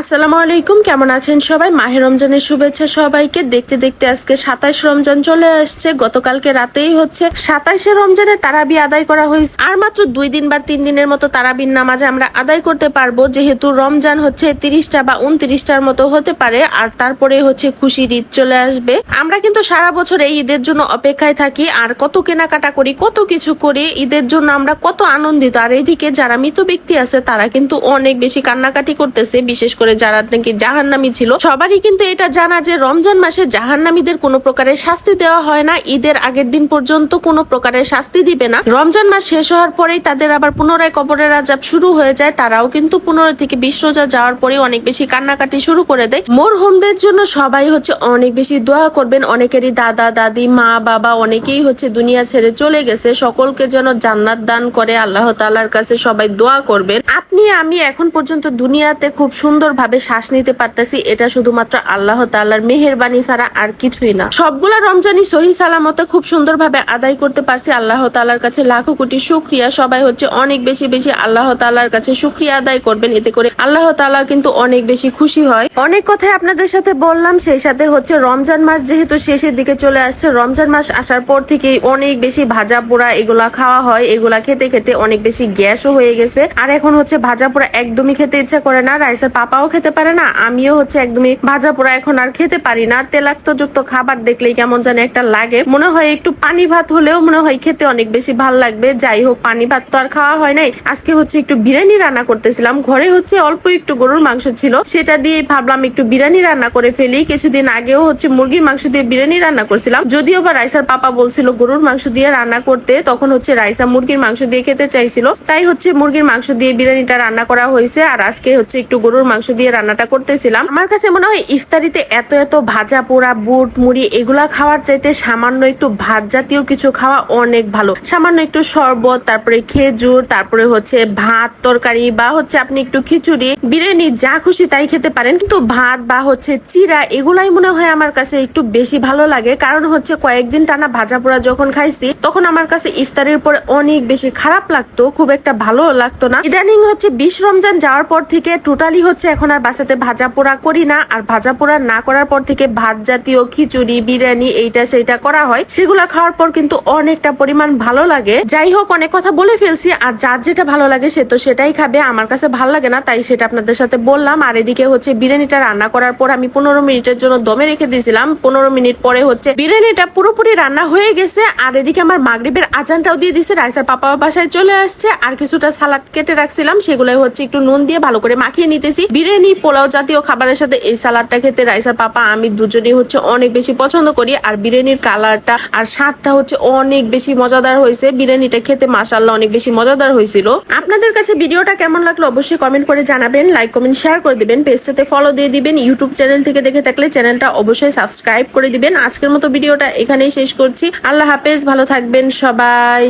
আসসালামু আলাইকুম, কেমন আছেন সবাই? মাহে রমজানের শুভেচ্ছা সবাইকে। দেখতে দেখতে আজকে সাতাইশ রমজান চলে আসছে। গতকালকে রাতেই হচ্ছে সাতাইশে রমজানে তারাবি আদায় করা হয়েছে। আর মাত্র দুই দিন বা তিন দিনের মতো তারাবির নামাজ আমরা আদায় করতে পারব। যেহেতু রমজান হচ্ছে তিরিশটা বা উনত্রিশটার মতো হতে পারে, আর তারপরে হচ্ছে খুশির ঈদ চলে আসবে। আমরা কিন্তু সারা বছর এই ঈদের জন্য অপেক্ষায় থাকি, আর কত কেনাকাটা করি, কত কিছু করি, ঈদের জন্য আমরা কত আনন্দিত। আর এইদিকে যারা মৃত ব্যক্তি আছে, তারা কিন্তু অনেক বেশি কান্নাকাটি করতেছে, বিশেষ করে যারা নাকি জাহান্নামি ছিল, সবারই কিন্তু এটা জানা যে রমজান মাসে জাহান্নামীদের কোনো প্রকারের শাস্তি দেওয়া হয় না, ঈদের আগের দিন পর্যন্ত কোনো প্রকারের শাস্তি দিবে না। রমজান মাস শেষ হওয়ার পরেই তাদের আবার পুনরায় কবরের আজাব শুরু হয়ে যায়, তারাও কিন্তু পনেরো থেকে বিশ রোজা যাওয়ার পরে অনেক বেশি কান্নাকাটি শুরু করে দেয়। মোর হোমদের জন্য সবাই হচ্ছে অনেক বেশি দোয়া করবেন, অনেকেরই দাদা, দাদি, মা, বাবা অনেকেই হচ্ছে দুনিয়া ছেড়ে চলে গেছে, সকলকে যেন জান্নাত দান করে আল্লাহ তালার কাছে সবাই দোয়া করবেন। আপনি, আমি এখন পর্যন্ত দুনিয়াতে খুব সুন্দরভাবে শ্বাস নিতে পারতেছি, এটা শুধুমাত্র আল্লাহ তাল্লার মেহেরবানি ছাড়া আর কিছুই না। সবগুলা রমজানি সহি সালামতে খুব সুন্দরভাবে আদায় করতে পারছি আল্লাহ তালার কাছে লাখো কোটি শুক্রিয়া। সবাই হচ্ছে অনেক বেশি বেশি আল্লাহ তালার কাছে শুক্রিয়া আদায় করবেন, এতে করে আল্লাহ তালা কিন্তু অনেক বেশি খুশি হয়। অনেক কথাই আপনাদের সাথে বললাম, সেই সাথে হচ্ছে রমজান মাস যেহেতু শেষের দিকে চলে আসছে, রমজান মাস আসার পর থেকে অনেক বেশি ভাজা পোড়া এগুলা খাওয়া হয়, এগুলা খেতে খেতে অনেক বেশি গ্যাসও হয়ে গেছে। আর এখন হচ্ছে ভাজা পোড়া একদমই খেতে ইচ্ছা করে না, রাইসের পাপাও খেতে পারে না। আমিও হচ্ছে একদমই ভাজা পোড়া এখন আর খেতে পারি না। তেলাক্ত যুক্ত খাবার দেখলেই কেমন জানি একটা লাগে। মনে হয় একটু পানি ভাত হলেও মনে হয় খেতে অনেক বেশি ভালো লাগবে। যাই হোক, পানি ভাত তো আর খাওয়া হয় নাই। আজকে হচ্ছে একটু বিরিয়ানি রান্না করতেছিলাম। ঘরে হচ্ছে অল্প একটু গরুর মাংস ছিল। সেটা দিয়ে ভাবলাম একটু বিরিয়ানি রান্না করে ফেলি। কিছুদিন আগেও হচ্ছে মুরগির মাংস দিয়ে বিরিয়ানি রান্না করছিলাম। যদিও বা রাইসার পাপা বলছিল গরুর মাংস দিয়ে রান্না করতে। তখন হচ্ছে রাইসা মুরগির মাংস দিয়ে খেতে চাইছিল। তাই হচ্ছে মুরগির মাংস দিয়ে বিরিয়ানিটা রান্না করা হয়েছে। আর আজকে হচ্ছে একটু গরুর মাংস দিয়ে রান্নাটা করতেছিলাম। আমার কাছে মনে হয় ইফতারিতে এত এত ভাজা পোড়া, বুট, মুড়ি এগুলা খাওয়ার চাইতে সামান্য একটু ভাত জাতীয় কিছু খাওয়া অনেক ভালো। সামান্য একটু শরবত, তারপরে খেজুর, তারপরে হচ্ছে ভাত, তরকারি বা হচ্ছে আপনি একটু খিচুড়ি, বিরিয়ানি, যা খুশি তাই খেতে পারেন। কিন্তু ভাত বা হচ্ছে চিরা এগুলাই মনে হয় আমার কাছে একটু বেশি ভালো লাগে। কারণ হচ্ছে কয়েকদিন টানা ভাজা পোড়া যখন খাইছি, তখন আমার কাছে ইফতারের পরে অনেক বেশি খারাপ লাগতো, খুব একটা ভালো লাগতো না। ইদানিং হচ্ছে বিশ রমজান যাওয়ার পর থেকে টোটালি হচ্ছে এখন আর বাসাতে ভাজা পোড়া করি না, আর ভাজা পোড়া না করার পর থেকে ভাত জাতীয় খিচুড়ি, বিরিয়ানি, এইটা সেইটা করা হয়। সেগুলা খাওয়ার পর কিন্তু অনেকটা পরিমাণ ভালো লাগে। যাই হোক, অনেক কথা বলে ফেলছি, আর যার যেটা ভালো লাগে সে তো সেটাই খাবে। আমার কাছে ভালো লাগে না, তাই সেটা আপনাদের সাথে বললাম। আর এদিকে হচ্ছে বিরিয়ানিটা রান্না করার পর আমি পনেরো মিনিটের জন্য দমে রেখে দিয়েছিলাম। পনেরো মিনিট পরে হচ্ছে বিরিয়ানিটা পুরোপুরি রান্না হয়ে গেছে, আর এদিকে আমার মাগরিবের আজানটাও দিয়ে দিছে। রাইসার পাপা বাসায় চলে আসছে, আর কিছুটা সালাদ কেটে রাখছিলাম। সেগুলাই হচ্ছে একটু নুন দিয়ে ভালো করে মাখিয়ে নিতেছি। বিরিয়ানি, পোলাও জাতীয় খাবারের সাথে এই সালাদটা খেতে রাইসার পাপা, আমি দুজনেই হচ্ছে অনেক বেশি পছন্দ করি। আর বিরিয়ানির কালারটা আর স্বাদটা হচ্ছে অনেক বেশি মজাদার হয়েছে। বিরিয়ানিটা খেতে মাসাল্লাহ অনেক বেশি মজাদার হয়েছিল। আপনাদের কাছে ভিডিওটা কেমন লাগল অবশ্যই কমেন্ট করে জানাবেন, লাইক, কমেন্ট, শেয়ার করে দিবেন, পেজটাতে ফলো দিয়ে দিবেন, ইউটিউব চ্যানেল থেকে দেখে থাকলে চ্যানেলটা অবশ্যই সাবস্ক্রাইব করে দিবেন। আজকের মতো ভিডিওটা এখানেই শেষ করছি। আল্লাহ হাফেজ, ভালো থাকবেন সবাই।